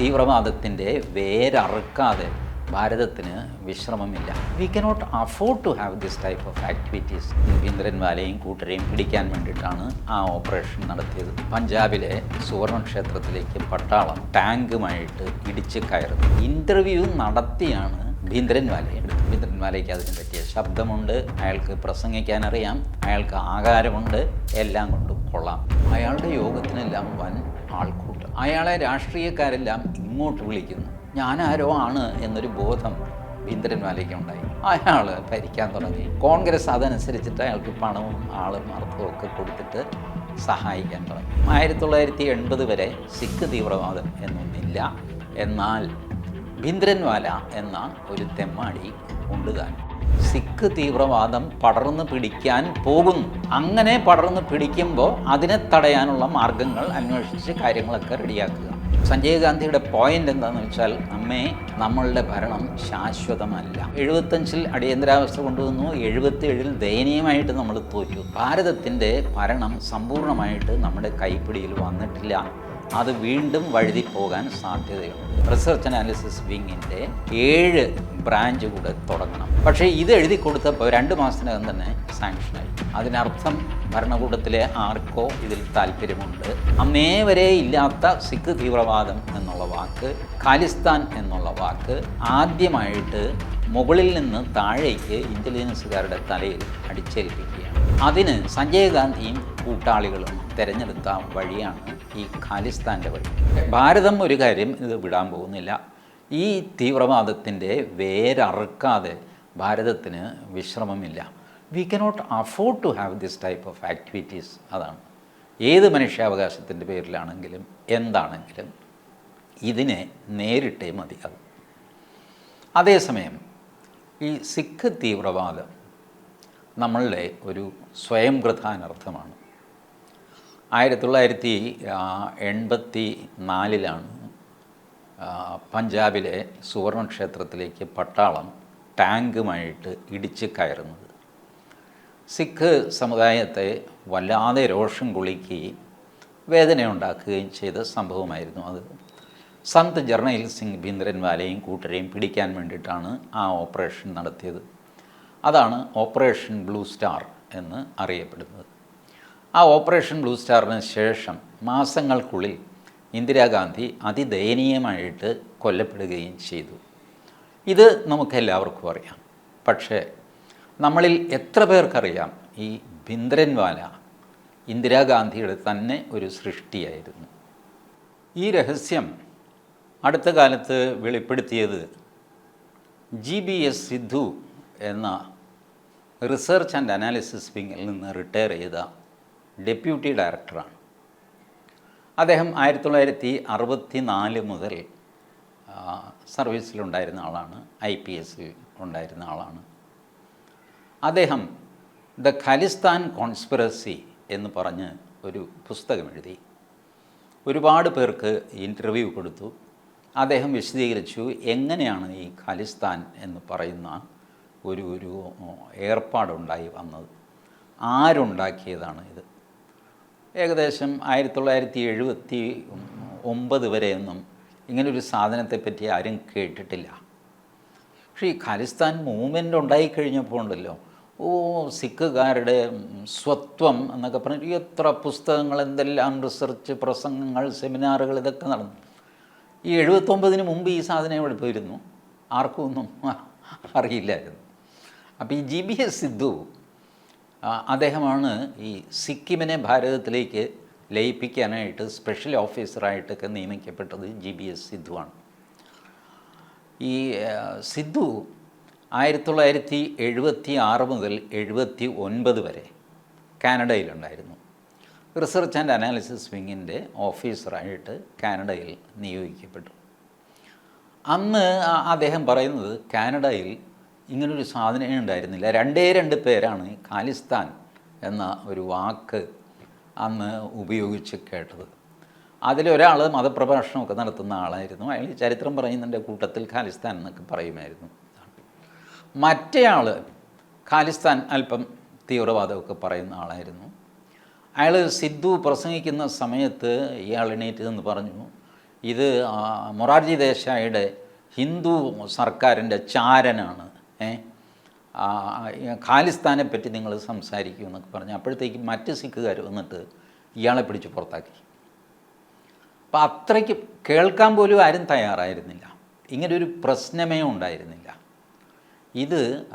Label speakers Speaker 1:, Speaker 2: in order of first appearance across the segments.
Speaker 1: തീവ്രവാദത്തിന്റെ വേരറുക്കാതെ ഭാരതത്തിന് വിശ്രമമില്ല. We cannot afford to have this type of activities Indran വാലയും കൂട്ടരെയും പിടിക്കാൻ വേണ്ടിയിട്ടാണ് ആ ഓപ്പറേഷൻ നടത്തിയത്. പഞ്ചാബിലെ സുവർണ ക്ഷേത്രത്തിലേക്ക് പട്ടാളം ടാങ്കുമായിട്ട് ഇടിച്ച് കയറുന്നു. ഇന്റർവ്യൂ നടത്തിയാണ് ഭീന്ദ്രൻ വാലയെ ഭീന്ദ്രൻ വാലയ്ക്ക് അതിന് പറ്റിയ ശബ്ദമുണ്ട്. അയാൾക്ക് പ്രസംഗിക്കാൻ അറിയാം അയാൾക്ക് ആകാരമുണ്ട്. എല്ലാം കൊണ്ടും കൊള്ളാം. അയാളുടെ യോഗത്തിനെല്ലാം വൻ ആൾക്കൂട്ടം അയാളെ രാഷ്ട്രീയക്കാരെല്ലാം ഇങ്ങോട്ട് വിളിക്കുന്നു. ഞാനാരോ ആണ് എന്നൊരു ബോധം ഭീന്ദ്രൻവാലയ്ക്ക് ഉണ്ടായി അയാൾ ഭരിക്കാൻ തുടങ്ങി. കോൺഗ്രസ് അതനുസരിച്ചിട്ട് അയാൾക്ക് പണവും ആളും അർത്ഥവും ഒക്കെ കൊടുത്തിട്ട് സഹായിക്കാൻ തുടങ്ങി. ആയിരത്തി തൊള്ളായിരത്തി എൺപത് വരെ സിഖ് തീവ്രവാദം എന്നൊന്നില്ല. എന്നാൽ ബിന്ദ്രൻവാല എന്ന ഒരു തെമ്മാടി ഉണ്ട് താൻ സിഖ് തീവ്രവാദം പടർന്നു പിടിക്കാൻ പോകുന്നു അങ്ങനെ പടർന്നു പിടിക്കുമ്പോൾ അതിനെ തടയാനുള്ള മാർഗങ്ങൾ അന്വേഷിച്ച് കാര്യങ്ങളൊക്കെ റെഡിയാക്കുക. സഞ്ജയ് ഗാന്ധിയുടെ പോയിന്റ് എന്താണെന്ന് വെച്ചാൽ അമ്മേ നമ്മളുടെ ഭരണം ശാശ്വതമല്ല. എഴുപത്തഞ്ചിൽ അടിയന്തരാവസ്ഥ കൊണ്ടുവന്നു എഴുപത്തിയേഴിൽ ദയനീയമായിട്ട് നമ്മൾ തോറ്റു. ഭാരതത്തിന്റെ ഭരണം സമ്പൂർണമായിട്ട് നമ്മുടെ കൈപ്പിടിയിൽ വന്നിട്ടില്ല. അത് വീണ്ടും വഴുതി പോകാൻ സാധ്യതയുണ്ട്. റിസർച്ച് അനാലിസിസ് വിങ്ങിന്റെ ഏഴ് ബ്രാഞ്ച് കൂടെ തുടങ്ങണം. പക്ഷേ ഇത് എഴുതി കൊടുത്തപ്പോൾ രണ്ട് മാസത്തിനകം തന്നെ സാങ്ഷനായി അതിനർത്ഥം ഭരണകൂടത്തിലെ ആർക്കോ ഇതിൽ താല്പര്യമുണ്ട്. അന്നേ വരെ ഇല്ലാത്ത സിഖ് തീവ്രവാദം എന്നുള്ള വാക്ക് ഖാലിസ്ഥാൻ എന്നുള്ള വാക്ക് ആദ്യമായിട്ട് മുകളിൽ നിന്ന് താഴേക്ക് ഇന്റലിജൻസുകാരുടെ തലയിൽ അടിച്ചേൽപ്പിക്കുകയാണ് അതിന് സഞ്ജയ് ഗാന്ധിയും കൂട്ടാളികളും തിരഞ്ഞെടുത്ത വഴിയാണ് ഈ ഖാലിസ്ഥാന്റെ വഴി. ഭാരതം ഒരു കാര്യം ഇത് വിടാൻ പോകുന്നില്ല. ഈ തീവ്രവാദത്തിന്റെ വേരറുക്കാതെ ഭാരതത്തിന് വിശ്രമമില്ല. We cannot afford to have this type of activities അതാണ്. ഏത് മനുഷ്യാവകാശത്തിന്റെ പേരിലാണെങ്കിലും എന്താണെങ്കിലും ഇതിനെ നേരിട്ടേ മതിയാകും അതേസമയം ഈ സിഖ് തീവ്രവാദം നമ്മളുടെ ഒരു സ്വയം പ്രധാനർത്ഥമാണ് ആയിരത്തി തൊള്ളായിരത്തി എൺപത്തി നാലിലാണ് പഞ്ചാബിലെ സുവർണക്ഷേത്രത്തിലേക്ക് പട്ടാളം ടാങ്കുമായിട്ട് ഇടിച്ച് കയറുന്നത്. സിഖ് സമുദായത്തെ വല്ലാതെ രോഷം കൊള്ളിക്കുകയും വേദനയുണ്ടാക്കുകയും ചെയ്ത സംഭവമായിരുന്നു അത്. സന്ത് ജർണയിൽ സിംഗ് ഭീന്ദ്രൻവാലയും കൂട്ടരെയും പിടിക്കാൻ വേണ്ടിയിട്ടാണ് ആ ഓപ്പറേഷൻ നടത്തിയത്. അതാണ് ഓപ്പറേഷൻ ബ്ലൂ സ്റ്റാർ. എന്ന് അറിയപ്പെടുന്നത്. ആ ഓപ്പറേഷൻ ബ്ലൂ സ്റ്റാറിന് ശേഷം മാസങ്ങൾക്കുള്ളിൽ ഇന്ദിരാഗാന്ധി അതിദയനീയമായിട്ട് കൊല്ലപ്പെടുകയും ചെയ്തു. ഇത് നമുക്കെല്ലാവർക്കും അറിയാം. പക്ഷേ നമ്മളിൽ എത്ര പേർക്കറിയാം ഈ ഭിന്ദ്രൻവാല ഇന്ദിരാഗാന്ധിയുടെ തന്നെ ഒരു സൃഷ്ടിയായിരുന്നു. ഈ രഹസ്യം അടുത്ത കാലത്ത് വെളിപ്പെടുത്തിയത് ജി ബി എസ് സിദ്ധു എന്ന റിസർച്ച് ആൻഡ് അനാലിസിസ് വിങ്ങിൽ നിന്ന് റിട്ടയർ ചെയ്ത ഡെപ്യൂട്ടി ഡയറക്ടറാണ്. അദ്ദേഹം ആയിരത്തി തൊള്ളായിരത്തി അറുപത്തി നാല് മുതൽ സർവീസിലുണ്ടായിരുന്ന ആളാണ് ഐ പി എസ് ഉണ്ടായിരുന്ന ആളാണ്. അദ്ദേഹം ദ ഖലിസ്ഥാൻ കോൺസ്പിറസി എന്ന് പറഞ്ഞ് ഒരു പുസ്തകം എഴുതി. ഒരുപാട് പേർക്ക് ഇന്റർവ്യൂ കൊടുത്തു. അദ്ദേഹം വിശദീകരിച്ചു എങ്ങനെയാണ് ഈ ഖലിസ്ഥാൻ എന്ന് പറയുന്ന ഒരു ഒരു ഏർപ്പാടുണ്ടായി വന്നത്. ആരുണ്ടാക്കിയതാണ് ഇത്? ഏകദേശം ആയിരത്തി തൊള്ളായിരത്തി എഴുപത്തി ഒമ്പത് വരെയൊന്നും ഇങ്ങനൊരു സാധനത്തെപ്പറ്റി ആരും കേട്ടിട്ടില്ല. പക്ഷേ ഈ ഖാലിസ്ഥാൻ മൂവ്മെന്റ് ഉണ്ടായിക്കഴിഞ്ഞപ്പോൾ ഉണ്ടല്ലോ ഓ സിഖുകാരുടെ സ്വത്വം എന്നൊക്കെ പറഞ്ഞിട്ട് എത്ര പുസ്തകങ്ങൾ എന്തെല്ലാം റിസർച്ച് പ്രസംഗങ്ങൾ സെമിനാറുകൾ ഇതൊക്കെ നടന്നു. ഈ എഴുപത്തൊമ്പതിന് മുമ്പ് ഈ സാധനം എവിടെ പോയിരുന്നു? ആർക്കും ഒന്നും അറിയില്ലായിരുന്നു. അപ്പോൾ ഈ ജി ബി എസ് സിദ്ധു അദ്ദേഹമാണ് ഈ സിക്കിമിനെ ഭാരതത്തിലേക്ക് ലയിപ്പിക്കാനായിട്ട് സ്പെഷ്യൽ ഓഫീസറായിട്ടൊക്കെ നിയമിക്കപ്പെട്ടത് ജി ബി എസ് സിദ്ധുവാണ്. ഈ സിദ്ധു ആയിരത്തി തൊള്ളായിരത്തി എഴുപത്തി ആറ് മുതൽ എഴുപത്തി ഒൻപത് വരെ കാനഡയിലുണ്ടായിരുന്നു. റിസർച്ച് ആൻഡ് അനാലിസിസ് വിങ്ങിന്റെ ഓഫീസറായിട്ട് കാനഡയിൽ നിയോഗിക്കപ്പെട്ടു. അന്ന് അദ്ദേഹം പറയുന്നത് കാനഡയിൽ ഇങ്ങനൊരു സാധനമേ ഉണ്ടായിരുന്നില്ല. രണ്ടേ രണ്ട് പേരാണ് ഖാലിസ്ഥാൻ എന്ന ഒരു വാക്ക് അന്ന് ഉപയോഗിച്ച് കേട്ടത്. അതിലൊരാൾ മതപ്രഭാഷണമൊക്കെ നടത്തുന്ന ആളായിരുന്നു. അയാൾ ചരിത്രം പറയുന്നതിന്റെ കൂട്ടത്തിൽ ഖാലിസ്ഥാൻ എന്നൊക്കെ പറയുമായിരുന്നു. മറ്റേയാൾ ഖാലിസ്ഥാൻ അല്പം തീവ്രവാദമൊക്കെ പറയുന്ന ആളായിരുന്നു. അയാൾ സിദ്ധു പ്രസംഗിക്കുന്ന സമയത്ത് ഇയാൾ എണീറ്റ് എന്ന് പറഞ്ഞു. ഇത് മൊറാർജി ദേശായിയുടെ ഹിന്ദു സർക്കാരിന്റെ ചാരനാണ് ഖാലിസ്ഥാനെ പറ്റി നിങ്ങൾ സംസാരിക്കൂ എന്നൊക്കെ പറഞ്ഞ് അപ്പോഴത്തേക്ക് മറ്റ് സിഖുകാർ വന്നിട്ട് ഇയാളെ പിടിച്ച് പുറത്താക്കി. അപ്പം അത്രയ്ക്ക് കേൾക്കാൻ പോലും ആരും തയ്യാറായിരുന്നില്ല. ഇങ്ങനൊരു പ്രശ്നമേ ഉണ്ടായിരുന്നില്ല. ഇത്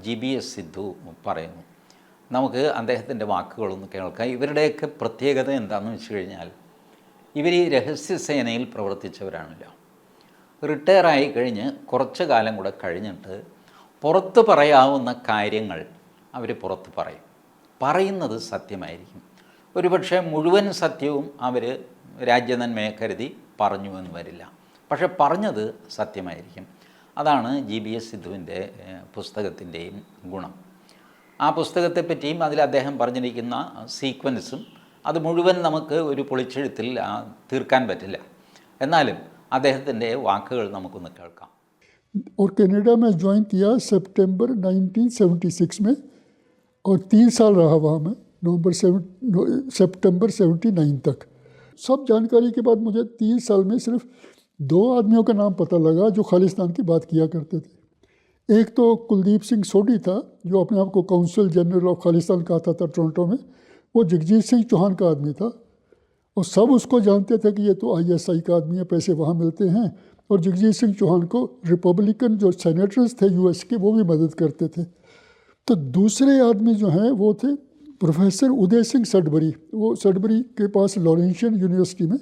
Speaker 1: ജി ബി എസ് സിദ്ധു പറയുന്നു. നമുക്ക് അദ്ദേഹത്തിന്റെ വാക്കുകളൊന്ന് കേൾക്കാം. ഇവരുടെയൊക്കെ പ്രത്യേകത എന്താണെന്ന് വെച്ച് കഴിഞ്ഞാൽ ഇവർ ഈ രഹസ്യസേനയിൽ പ്രവർത്തിച്ചവരാണല്ലോ. റിട്ടയർ ആയി കഴിഞ്ഞ് കുറച്ച് കാലം കൂടെ കഴിഞ്ഞിട്ട് പുറത്ത് പറയാവുന്ന കാര്യങ്ങൾ അവർ പുറത്ത് പറയും. പറയുന്നത് സത്യമായിരിക്കും. ഒരുപക്ഷെ മുഴുവൻ സത്യവും അവർ രാജ്യനന്മയെ കരുതി പറഞ്ഞു എന്ന് വരില്ല. പക്ഷെ പറഞ്ഞത് സത്യമായിരിക്കും. അതാണ് ജി ബി എസ് സിദ്ധുവിന്റെ പുസ്തകത്തിന്റെയും ഗുണം. ആ പുസ്തകത്തെപ്പറ്റിയും അതിൽ അദ്ദേഹം പറഞ്ഞിരിക്കുന്ന സീക്വൻസും അത് മുഴുവൻ നമുക്ക് ഒരു പൊളിച്ചെഴുത്തിൽ തീർക്കാൻ പറ്റില്ല. എന്നാലും അദ്ദേഹത്തിന്റെ വാക്കുകൾ നമുക്കൊന്ന് കേൾക്കാം.
Speaker 2: और कनाडा में ज्वाइन किया सितंबर 1976 में और तीन साल रहा वहाँ मैं, नवंबर सितंबर 79 तक। सब जानकारी के बाद मुझे तीन साल में सिर्फ़ दो आदमियों का नाम पता लगा जो खालिस्तान की बात किया करते थे। एक तो कुलदीप सिंह सोडी था, जो अपने आप को काउंसिल जनरल ऑफ़ खालिस्तान कहता था टोरंटो में। वो जगजीत सिंह चौहान का आदमी था। और सब उसको जानते थे कि ये तो आईएसआई का आदमी है, पैसे वहाँ मिलते हैं। और जगजीत सिंह चौहान को रिपब्लिकन जो सेनेटर्स थे यूएस के, वो भी मदद करते थे। तो दूसरे आदमी जो हैं, वो थे प्रोफेसर उदय सिंह सडबरी वो सडबरी के पास लॉरेंशियन यूनिवर्सिटी में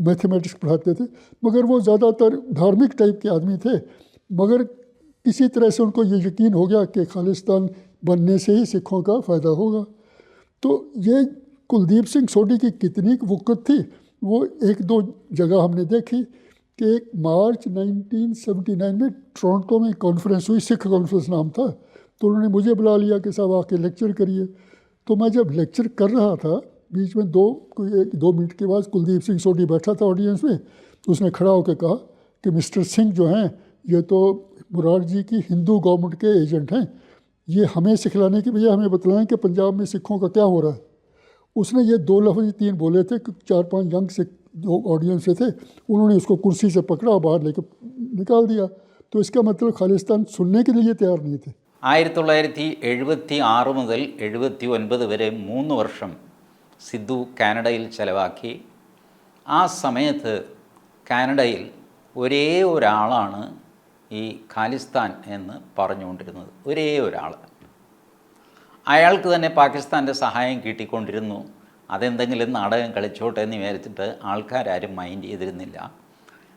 Speaker 2: मैथमेटिक्स पढ़ाते थे, मगर वो ज़्यादातर धार्मिक टाइप के आदमी थे। मगर किसी तरह से उनको ये यकीन हो गया कि खालिस्तान बनने से ही सिखों का फ़ायदा होगा। तो ये कुलदीप सिंह सोडी की कितनी वक़्त थी, वो एक दो जगह हमने देखी। कि एक मार्च 1979 में टोरंटो में कॉन्फ्रेंस हुई, सिख कॉन्फ्रेंस नाम था तो उन्होंने मुझे बुला लिया कि साहब आके लेक्चर करिए। तो मैं जब लेक्चर कर रहा था, बीच में दो, कोई एक, दो मिनट के बाद कुलदीप सिंह सोडी बैठा था ऑडियंस में तो उसने खड़ा होकर कहा कि मिस्टर सिंह जो हैं, ये तो मुरार जी की हिंदू गवर्नमेंट के एजेंट हैं, ये हमें सिखलाने की बजाय हमें बतलाएँ कि पंजाब में सिखों का क्या हो रहा है। उसने ये दो लफ्ज़ तीन बोले थे कि चार पाँच यंग से जो ऑडियंस से थे उन्होंने उसको कुर्सी से पकड़ा और बाहर लेकर निकाल दिया तो इसका मतलब खालिस्तान सुनने के लिए तैयार नहीं थे
Speaker 1: ആയിരത്തി തൊള്ളായിരത്തി എഴുപത്തി ആറ് മുതൽ എഴുപത്തി ഒൻപത് വരെ മൂന്ന് വർഷം സിദ്ധു കാനഡയിൽ ചെലവാക്കി ആ സമയത്ത് കാനഡയിൽ ഒരേ ഒരാളാണ് ഈ ഖാലിസ്ഥാൻ എന്ന് പറഞ്ഞുകൊണ്ടിരുന്നത് ഒരേ ഒരാൾ അയാൾക്ക് തന്നെ പാകിസ്ഥാൻ്റെ സഹായം കിട്ടിക്കൊണ്ടിരുന്നു അതെന്തെങ്കിലും നാടകം കളിച്ചോട്ടെ എന്ന് വിചാരിച്ചിട്ട് ആൾക്കാരും മൈൻഡ് ചെയ്തിരുന്നില്ല.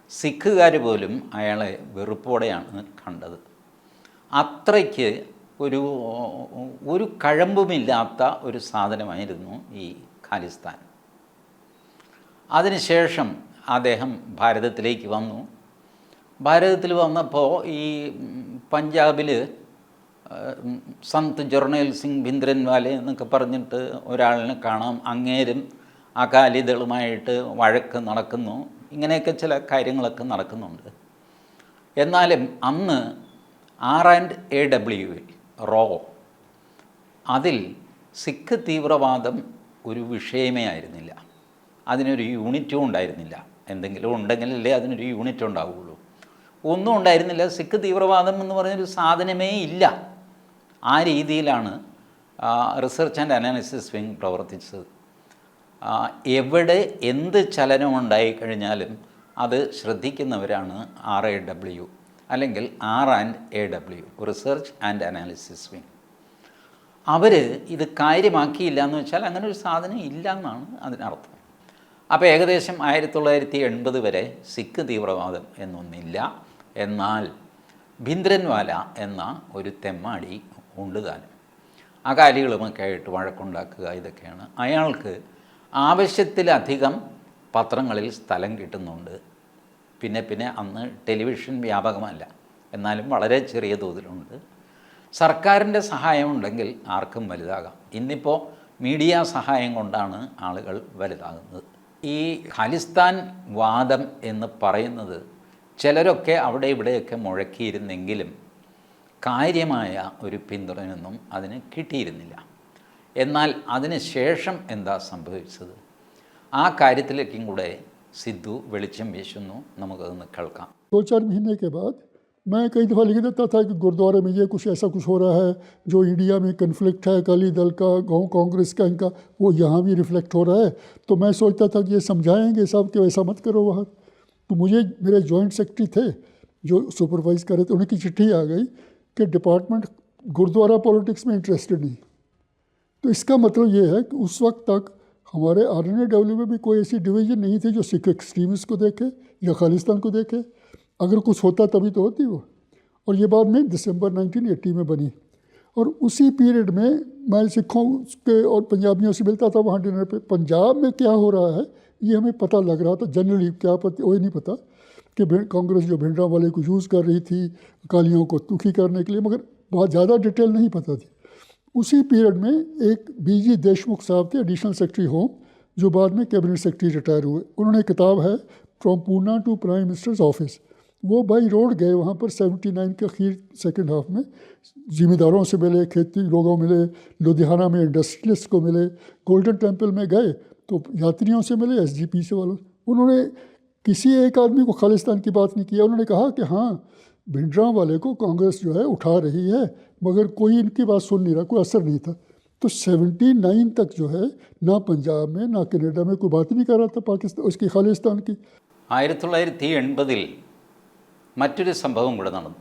Speaker 1: സിഖുകാർ പോലും അയാളെ വെറുപ്പോടെയാണ് കണ്ടത്. അത്രയ്ക്ക് ഒരു ഒരു കഴമ്പുമില്ലാത്ത ഒരു സാധനമായിരുന്നു ഈ ഖാലിസ്ഥാൻ. അതിനുശേഷം അദ്ദേഹം ഭാരതത്തിലേക്ക് വന്നു. ഭാരതത്തിൽ വന്നപ്പോൾ ഈ പഞ്ചാബിൽ സന്ത് ജർണേൽ സിംഗ് ഭിന്ദ്രൻവാലെ എന്നൊക്കെ പറഞ്ഞിട്ട് ഒരാളിനെ കാണാം. അങ്ങേരും അകാലിദളുമായിട്ട് വഴക്ക് നടക്കുന്നു. ഇങ്ങനെയൊക്കെ ചില കാര്യങ്ങളൊക്കെ നടക്കുന്നുണ്ട്. എന്നാലും അന്ന് ആർ ആൻഡ് എ ഡബ്ല്യു റോ അതിൽ സിഖ് തീവ്രവാദം ഒരു വിഷയമേ ആയിരുന്നില്ല. അതിനൊരു യൂണിറ്റും ഉണ്ടായിരുന്നില്ല. എന്തെങ്കിലും ഉണ്ടെങ്കിലല്ലേ അതിനൊരു യൂണിറ്റ് ഉണ്ടാവുകയുള്ളൂ ഒന്നും ഉണ്ടായിരുന്നില്ല. സിഖ് തീവ്രവാദം എന്ന് പറഞ്ഞൊരു സാധനമേ ഇല്ല. ആ രീതിയിലാണ് റിസർച്ച് ആൻഡ് അനാലിസിസ് വിങ് പ്രവർത്തിച്ചത്. എവിടെ എന്ത് ചലനം ഉണ്ടായിക്കഴിഞ്ഞാലും അത് ശ്രദ്ധിക്കുന്നവരാണ് ആർ എ ഡബ്ല്യു അല്ലെങ്കിൽ R and A W research and analysis wing അവർ ഇത് കാര്യമാക്കിയില്ല എന്ന് വെച്ചാൽ അങ്ങനെ ഒരു സാധനം ഇല്ല എന്നാണ് അതിനർത്ഥം. അപ്പോൾ ഏകദേശം ആയിരത്തി തൊള്ളായിരത്തി എൺപത് വരെ സിഖ് തീവ്രവാദം എന്നൊന്നില്ല. എന്നാൽ ഭിന്ദ്രൻവാല എന്ന ഒരു തെമ്മാടി ഉണ്ട് താനും അകാലികളുമൊക്കെ ആയിട്ട് വഴക്കുണ്ടാക്കുക ഇതൊക്കെയാണ്. അയാൾക്ക് ആവശ്യത്തിലധികം പത്രങ്ങളിൽ സ്ഥലം കിട്ടുന്നുണ്ട്. പിന്നെ പിന്നെ അന്ന് ടെലിവിഷൻ വ്യാപകമല്ല. എന്നാലും വളരെ ചെറിയ തോതിലുണ്ട്. സർക്കാരിന്റെ സഹായമുണ്ടെങ്കിൽ ആർക്കും വലുതാകാം. ഇന്നിപ്പോൾ മീഡിയ സഹായം കൊണ്ടാണ് ആളുകൾ വലുതാകുന്നത്. ഈ ഖാലിസ്ഥാൻ വാദം എന്ന് പറയുന്നത് ചിലരൊക്കെ അവിടെ ഇവിടെയൊക്കെ മുഴക്കിയിരുന്നെങ്കിലും കാര്യമായ ഒരു പിന്തുണയൊന്നും അതിന് കിട്ടിയിരുന്നില്ല എന്നാൽ അതിന് ശേഷം എന്താ സംഭവിച്ചത് ആ കാര്യത്തിലേക്കും കൂടെ സിദ്ധു വെളിച്ചം വീശുന്നു നമുക്കതൊന്ന് കേൾക്കാം
Speaker 2: दो चार महीने के बाद मैं कई दफ़ा लिख देता था कि गुरुद्वारे में ये कुछ ऐसा कुछ हो रहा है जो इंडिया में कन्फ्लिक्ट है अकाली दल का गांव कांग्रेस का इनका वो यहाँ भी रिफ्लेक्ट हो रहा है तो मैं सोचता था कि ये समझाएंगे साहब कि वैसा मत करो वहाँ तो मुझे मेरे जॉइंट सेक्रेटरी थे जो सुपरवाइज कर रहे थे उनकी चिट्ठी आ गई कि डिपार्टमेंट गुरुद्वारा पॉलिटिक्स में इंटरेस्टेड नहीं। तो इसका मतलब ये है कि उस वक्त तक हमारे आर एन डब्ल्यू में भी कोई ऐसी डिवीज़न नहीं थी जो सिख एक्सट्रीमिस्ट को देखे या खालिस्तान को देखे। अगर कुछ होता तभी तो होती वो। और ये बाद में दिसंबर 1980 में बनी। और उसी पीरियड में मैं सिखों के और पंजाबियों से मिलता था, वहाँ डिनर पे। पंजाब में क्या हो रहा है, ये हमें पता लग रहा था, जनरली क्या पता वही नहीं पता। कि कांग्रेस जो भिंडरा वाले को यूज़ कर रही थी अकालियों को दुखी करने के लिए, मगर बहुत ज़्यादा डिटेल नहीं पता थी। उसी पीरियड में एक बीजी देशमुख साहब थे, एडिशनल सेक्रेटरी होम, जो बाद में कैबिनेट सेक्रेटरी रिटायर हुए। उन्होंने किताब है, from Poona to prime ministers office. वो बाई रोड गए, वहाँ पर 79 के अखीर सेकेंड हाफ़ में ज़िम्मेदारों से मिले, खेती लोगों मिले, लुधियाना में इंडस्ट्रियलिस्ट को मिले, गोल्डन टेंपल में गए तो यात्रियों से मिले, एस जी पी से वालों। उन्होंने किसी एक आदमी को खालिस्तान की बात नहीं किया उन्होंने कहा कि हाँ भिंडरा वाले को कांग्रेस जो है उठा रही है मगर कोई इनकी बात सुन नहीं रहा कोई असर नहीं था तो 79 तक जो है ना पंजाब में ना कनाडा में कोई बात ही नहीं कर रहा था पाकिस्तान उसकी खालिस्तान की
Speaker 1: ആയിരത്തി തൊള്ളായിരത്തി എൺപതിൽ മറ്റൊരു സംഭവം കൂടെ നടന്നു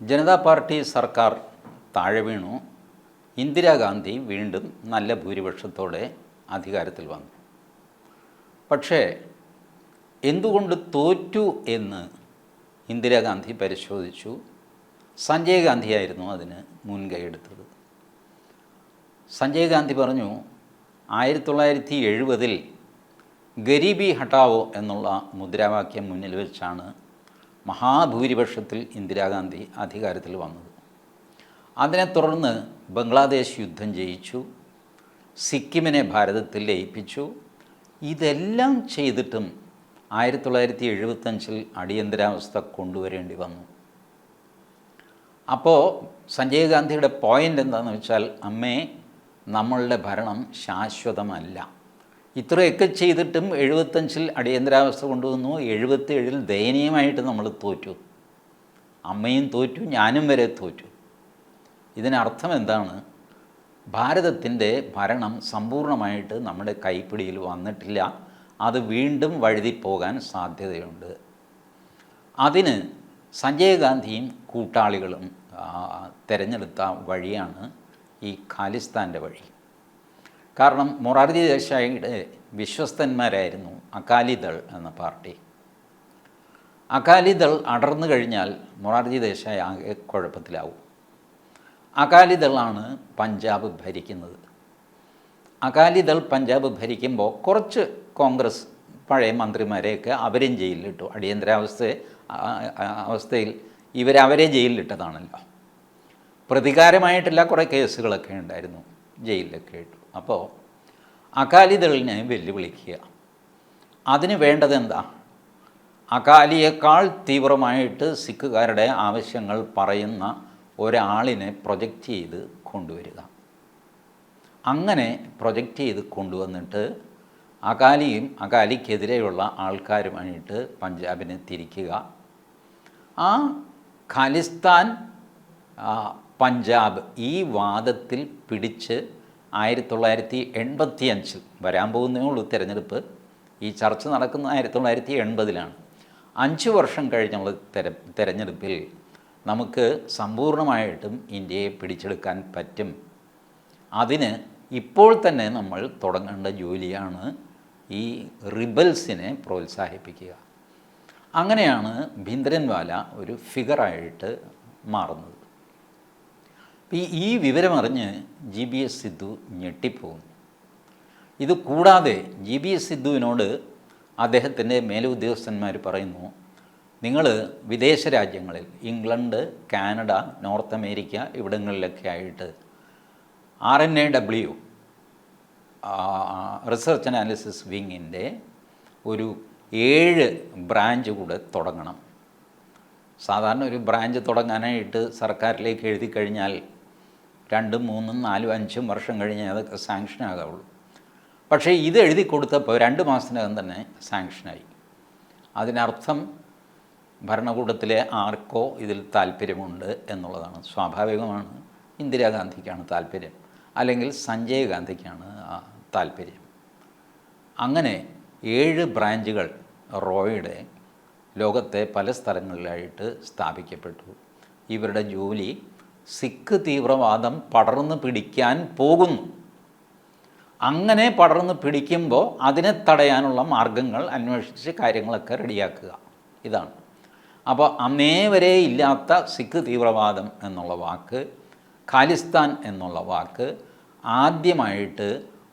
Speaker 1: ജനതാ പാർട്ടി സർക്കാർ താഴെ വീണു ഇന്ദിരാഗാന്ധി വീണ്ടും നല്ല ഭൂരിപക്ഷത്തോടെ അധികാരത്തിൽ വന്നു പക്ഷേ എന്തുകൊണ്ട് തോറ്റു എന്ന് ഇന്ദിരാഗാന്ധി പരിശോധിച്ചു. സഞ്ജയ് ഗാന്ധിയായിരുന്നു അതിന് മുൻകൈ എടുത്തത്. സഞ്ജയ് ഗാന്ധി പറഞ്ഞു ആയിരത്തി തൊള്ളായിരത്തി എഴുപതിൽ ഗരീബി ഹട്ടാവോ എന്നുള്ള മുദ്രാവാക്യം മുന്നിൽ വെച്ചാണ് മഹാഭൂരിപക്ഷത്തിൽ ഇന്ദിരാഗാന്ധി അധികാരത്തിൽ വന്നത്. അതിനെ തുടർന്ന് ബംഗ്ലാദേശ് യുദ്ധം ജയിച്ചു. സിക്കിമിനെ ഭാരതത്തിൽ ലയിപ്പിച്ചു. ഇതെല്ലാം ചെയ്തിട്ടും ആയിരത്തി തൊള്ളായിരത്തി എഴുപത്തഞ്ചിൽ അടിയന്തരാവസ്ഥ കൊണ്ടുവരേണ്ടി വന്നു. അപ്പോൾ സഞ്ജയ് ഗാന്ധിയുടെ പോയിന്റ് എന്താണെന്ന് വെച്ചാൽ അമ്മേ നമ്മളുടെ ഭരണം ശാശ്വതമല്ല. ഇത്രയൊക്കെ ചെയ്തിട്ടും എഴുപത്തഞ്ചിൽ അടിയന്തരാവസ്ഥ കൊണ്ടുവന്നു. എഴുപത്തേഴിൽ ദയനീയമായിട്ട് നമ്മൾ തോറ്റു. അമ്മയും തോറ്റു ഞാനും വരെ തോറ്റു. ഇതിനർത്ഥം എന്താണ്? ഭാരതത്തിന്റെ ഭരണം സമ്പൂർണമായിട്ട് നമ്മുടെ കൈപ്പിടിയിൽ വന്നിട്ടില്ല. അത് വീണ്ടും വഴുതിപ്പോകാൻ സാധ്യതയുണ്ട്. അതിന് സഞ്ജയ് ഗാന്ധിയും കൂട്ടാളികളും തിരഞ്ഞെടുത്ത വഴിയാണ് ഈ ഖാലിസ്ഥാന്റെ വഴി. കാരണം മൊറാർജി ദേശായിയുടെ വിശ്വസ്തന്മാരായിരുന്നു അകാലിദൾ എന്ന പാർട്ടി. അകാലിദൾ അടർന്നു കഴിഞ്ഞാൽ മൊറാർജി ദേശായി ആകെ കുഴപ്പത്തിലാവും. അകാലിദളാണ് പഞ്ചാബ് ഭരിക്കുന്നത്. അകാലിദൾ പഞ്ചാബ് ഭരിക്കുമ്പോൾ കുറച്ച് കോൺഗ്രസ് പഴയ മന്ത്രിമാരെയൊക്കെ അവരും ജയിലിലിട്ടു. അടിയന്തരാവസ്ഥ അവസ്ഥയിൽ ഇവരവരെ ജയിലിലിട്ടതാണല്ലോ. പ്രതികാരമായിട്ടില്ല കുറേ കേസുകളൊക്കെ ഉണ്ടായിരുന്നു ജയിലിലൊക്കെ ഇട്ടു. അപ്പോൾ അകാലിദളിനെ വെല്ലുവിളിക്കുക. അതിന് വേണ്ടത് എന്താ? അകാലിയേക്കാൾ തീവ്രമായിട്ട് സിഖുകാരുടെ ആവശ്യങ്ങൾ പറയുന്ന ഒരാളിനെ പ്രൊജക്റ്റ് ചെയ്ത് കൊണ്ടുവരിക. അങ്ങനെ പ്രൊജക്റ്റ് ചെയ്ത് കൊണ്ടുവന്നിട്ട് അകാലിയും അകാലിക്കെതിരെയുള്ള ആൾക്കാരുമായിട്ട് പഞ്ചാബിനെ തിരിക്കുക. ആ ഖാലിസ്ഥാൻ പഞ്ചാബ് ഈ വാദത്തിൽ പിടിച്ച് ആയിരത്തി തൊള്ളായിരത്തി എൺപത്തി അഞ്ചിൽ വരാൻ പോകുന്നേ ഉള്ളൂ തിരഞ്ഞെടുപ്പ്. ഈ ചർച്ച നടക്കുന്ന ആയിരത്തി തൊള്ളായിരത്തി എൺപതിലാണ് അഞ്ച് വർഷം കഴിഞ്ഞുള്ള തെര തെരഞ്ഞെടുപ്പിൽ നമുക്ക് സമ്പൂർണമായിട്ടും ഇന്ത്യയെ പിടിച്ചെടുക്കാൻ പറ്റും. അതിന് ഇപ്പോൾ തന്നെ നമ്മൾ തുടങ്ങേണ്ട ജോലിയാണ് ഈ റിബൽസിനെ പ്രോത്സാഹിപ്പിക്കുക. അങ്ങനെയാണ് ഭിന്ദ്രൻവാല ഒരു ഫിഗറായിട്ട് മാറുന്നത്. ഈ വിവരമറിഞ്ഞ് ജി ബി എസ് സിദ്ധു ഞെട്ടിപ്പോകുന്നു. ഇത് കൂടാതെ ജി ബി എസ് സിദ്ധുവിനോട് അദ്ദേഹത്തിന്റെ മേലുദ്യോഗസ്ഥന്മാർ പറയുന്നു നിങ്ങൾ വിദേശ രാജ്യങ്ങളിൽ ഇംഗ്ലണ്ട് കാനഡ നോർത്ത് അമേരിക്ക ഇവിടങ്ങളിലൊക്കെ ആയിട്ട് R N A W research analysis വിങ്ങിന്റെ ഒരു ഏഴ് ബ്രാഞ്ച് കൂടെ തുടങ്ങണം. സാധാരണ ഒരു ബ്രാഞ്ച് തുടങ്ങാനായിട്ട് സർക്കാരിലേക്ക് എഴുതി കഴിഞ്ഞാൽ രണ്ടും മൂന്നും നാലും അഞ്ചും വർഷം കഴിഞ്ഞേ അതൊക്കെ സാങ്ഷൻ ആകാവുള്ളൂ. പക്ഷേ ഇത് എഴുതി കൊടുത്തപ്പോൾ രണ്ട് മാസത്തിനകം തന്നെ സാങ്ഷനായി അതിനർത്ഥം ഭരണകൂടത്തിലെ ആർക്കോ ഇതിൽ താല്പര്യമുണ്ട് എന്നുള്ളതാണ്. സ്വാഭാവികമാണ് ഇന്ദിരാഗാന്ധിക്കാണ് താല്പര്യം. അല്ലെങ്കിൽ സഞ്ജയ് ഗാന്ധിക്കാണ് താല്പര്യം. അങ്ങനെ ഏഴ് ബ്രാഞ്ചുകൾ റോയുടെ ലോകത്തെ പല സ്ഥലങ്ങളിലായിട്ട് സ്ഥാപിക്കപ്പെട്ടു. ഇവരുടെ ജോലി സിഖ് തീവ്രവാദം പടർന്നു പിടിക്കാൻ പോകുന്നു. അങ്ങനെ പടർന്ന് പിടിക്കുമ്പോൾ അതിനെ തടയാനുള്ള മാർഗങ്ങൾ അന്വേഷിച്ച് കാര്യങ്ങളൊക്കെ റെഡിയാക്കുക. ഇതാണ്. അപ്പോൾ അന്നേ വരെ ഇല്ലാത്ത സിഖ് തീവ്രവാദം എന്നുള്ള വാക്ക് ഖാലിസ്ഥാൻ എന്നുള്ള വാക്ക് ആദ്യമായിട്ട്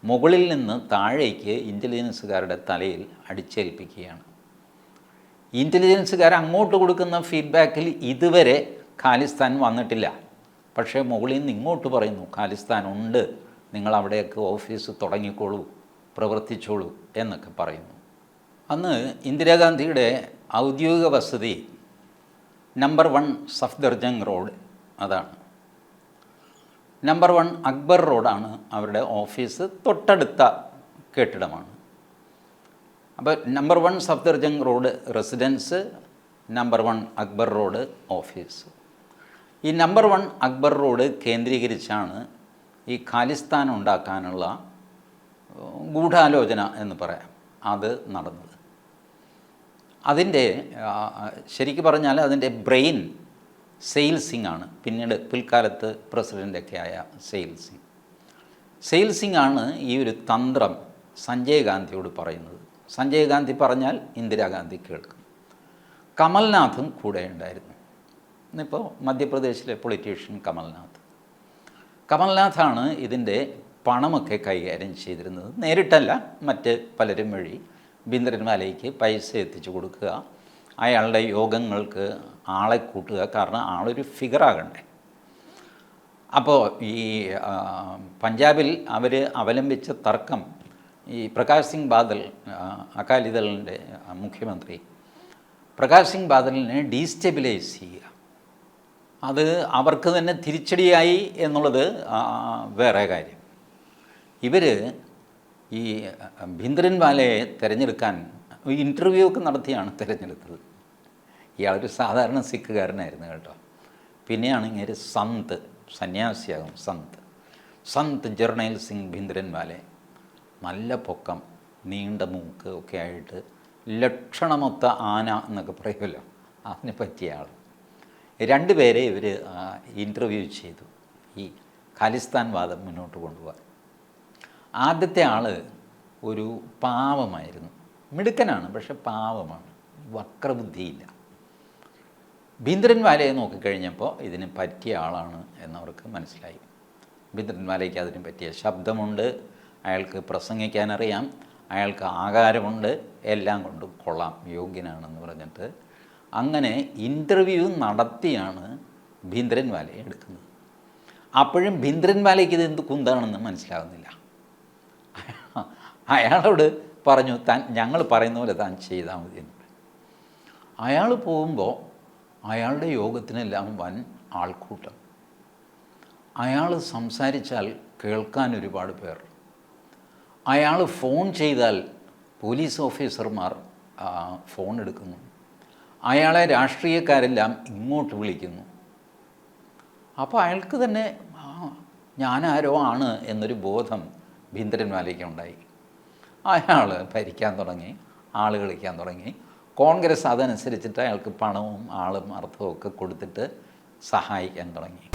Speaker 1: മുകളിൽ നിന്ന് താഴേക്ക് ഇന്റലിജൻസുകാരുടെ തലയിൽ അടിച്ചേൽപ്പിക്കുകയാണ്. ഇന്റലിജൻസുകാർ അങ്ങോട്ട് കൊടുക്കുന്ന ഫീഡ്ബാക്കിൽ ഇതുവരെ ഖാലിസ്ഥാൻ വന്നിട്ടില്ല. പക്ഷേ മുകളിൽ നിന്ന് ഇങ്ങോട്ട് പറയുന്നു ഖാലിസ്ഥാൻ ഉണ്ട് നിങ്ങൾ അവിടെയൊക്കെ ഓഫീസ് തുടങ്ങിക്കോളൂ പ്രവർത്തിച്ചോളൂ എന്നൊക്കെ പറയുന്നു. അന്ന് ഇന്ദിരാഗാന്ധിയുടെ ഔദ്യോഗിക വസതി നമ്പർ വൺ സഫ്ദർജംഗ് റോഡ് അതാണ്. നമ്പർ വൺ അക്ബർ റോഡാണ് അവരുടെ ഓഫീസ് തൊട്ടടുത്ത കെട്ടിടമാണ്. അപ്പോൾ number one Safdarjung road residence number one Akbar road office ഈ നമ്പർ വൺ അക്ബർ റോഡ് കേന്ദ്രീകരിച്ചാണ് ഈ ഖാലിസ്ഥാൻ ഉണ്ടാക്കാനുള്ള ഗൂഢാലോചന എന്ന് പറയാം. അത് നടന്നത്. അതിന്റെ ശരിക്ക് പറഞ്ഞാൽ അതിന്റെ ബ്രെയിൻ സെയിൽ സിംഗ് ആണ്. പിന്നീട് പിൽക്കാലത്ത് പ്രസിഡന്റൊക്കെ ആയ സെയിൽ സിംഗ്. സെയിൽ സിംഗ് ആണ് ഈ ഒരു തന്ത്രം സഞ്ജയ് ഗാന്ധിയോട് പറയുന്നത്. സഞ്ജയ് ഗാന്ധി പറഞ്ഞാൽ ഇന്ദിരാഗാന്ധി കേൾക്കും. കമൽനാഥും കൂടെ ഉണ്ടായിരുന്നു. ഇന്നിപ്പോൾ മധ്യപ്രദേശിലെ പൊളിറ്റീഷ്യൻ കമൽനാഥ്. കമൽനാഥാണ് ഇതിന്റെ പണമൊക്കെ കൈകാര്യം ചെയ്തിരുന്നത്. നേരിട്ടല്ല മറ്റ് പലരും വഴി ബിന്ദ്രൻവാലയ്ക്ക് പൈസ എത്തിച്ചു കൊടുക്കുക. അയാളുടെ യോഗങ്ങൾക്ക് ആളെ കൂട്ടുക. കാരണം ആളൊരു ഫിഗറാകണ്ടേ. അപ്പോൾ ഈ പഞ്ചാബിൽ അവർ അവലംബിച്ച തർക്കം ഈ പ്രകാശ് സിംഗ് ബാദൽ അകാലിദളിന്റെ മുഖ്യമന്ത്രി പ്രകാശ് സിംഗ് ബാദലിനെ ഡീസ്റ്റെബിലൈസ് ചെയ്യുക. അത് അവർക്ക് തന്നെ തിരിച്ചടിയായി എന്നുള്ളത് വേറെ കാര്യം. ഇവർ ഈ ഭിന്ദ്രൻവാലയെ തിരഞ്ഞെടുക്കാൻ ഇന്റർവ്യൂ ഒക്കെ നടത്തിയാണ് തിരഞ്ഞെടുത്തത്. ഇയാളൊരു സാധാരണ സിഖുകാരനായിരുന്നു കേട്ടോ. പിന്നെയാണ് ഇങ്ങനെ സന്ത് സന്യാസിയാകും സന്ത്. സന്ത് ജർണൈൽ സിംഗ് ഭിന്ദ്രൻവാലെ നല്ല പൊക്കം നീണ്ട മൂക്ക് ഒക്കെ ആയിട്ട് ലക്ഷണമൊത്ത ആന എന്നൊക്കെ പറയുമല്ലോ. അതിനെ പറ്റിയ ആൾ രണ്ടുപേരെ ഇവർ ഇന്റർവ്യൂ ചെയ്തു. ഈ ഖാലിസ്ഥാൻ വാദം മുന്നോട്ട് കൊണ്ടുപോകാൻ ആദ്യത്തെ ആൾ ഒരു പാവമായിരുന്നു. മിടുക്കനാണ് പക്ഷെ പാവമാണ്. വക്രബുദ്ധിയില്ല. ബീന്ദ്രൻവാലയെ നോക്കിക്കഴിഞ്ഞപ്പോൾ ഇതിന് പറ്റിയ ആളാണ് എന്നവർക്ക് മനസ്സിലായി. ബീന്ദ്രൻവാലയ്ക്ക് അതിന് പറ്റിയ ശബ്ദമുണ്ട് അയാൾക്ക് പ്രസംഗിക്കാനറിയാം അയാൾക്ക് ആകാരമുണ്ട് എല്ലാം കൊണ്ടും കൊള്ളാം യോഗ്യനാണെന്ന് പറഞ്ഞിട്ട് അങ്ങനെ ഇന്റർവ്യൂ നടത്തിയാണ് ബീന്ദ്രൻവാലയെ എടുക്കുന്നത്. അപ്പോഴും ബീന്ദ്രൻവാലയ്ക്ക് ഇത് എന്ത് കുന്താണെന്ന് മനസ്സിലാകുന്നില്ല അയാളോട് പറഞ്ഞു താൻ ഞങ്ങൾ പറയുന്ന പോലെ താൻ ചെയ്താൽ മതി. അയാൾ പോകുമ്പോൾ അയാളുടെ യോഗത്തിനെല്ലാം വൻ ആൾക്കൂട്ടം. അയാൾ സംസാരിച്ചാൽ കേൾക്കാൻ ഒരുപാട് പേർ. അയാൾ ഫോൺ ചെയ്താൽ പോലീസ് ഓഫീസർമാർ ഫോൺ എടുക്കുന്നു. അയാളെ രാഷ്ട്രീയക്കാരെല്ലാം ഇങ്ങോട്ട് വിളിക്കുന്നു. അപ്പോൾ അയാൾക്ക് തന്നെ ഞാനാരോ ആണ് എന്നൊരു ബോധം ഭീന്ദ്രന്മാലേക്ക് ഉണ്ടായി. അയാൾ ഭരിക്കാൻ തുടങ്ങി ആൾ കളിക്കാൻ തുടങ്ങി. കോൺഗ്രസ് അതനുസരിച്ചിട്ട് അയാൾക്ക് പണവും ആളും അർത്ഥവും ഒക്കെ കൊടുത്തിട്ട് സഹായിക്കാൻ തുടങ്ങി.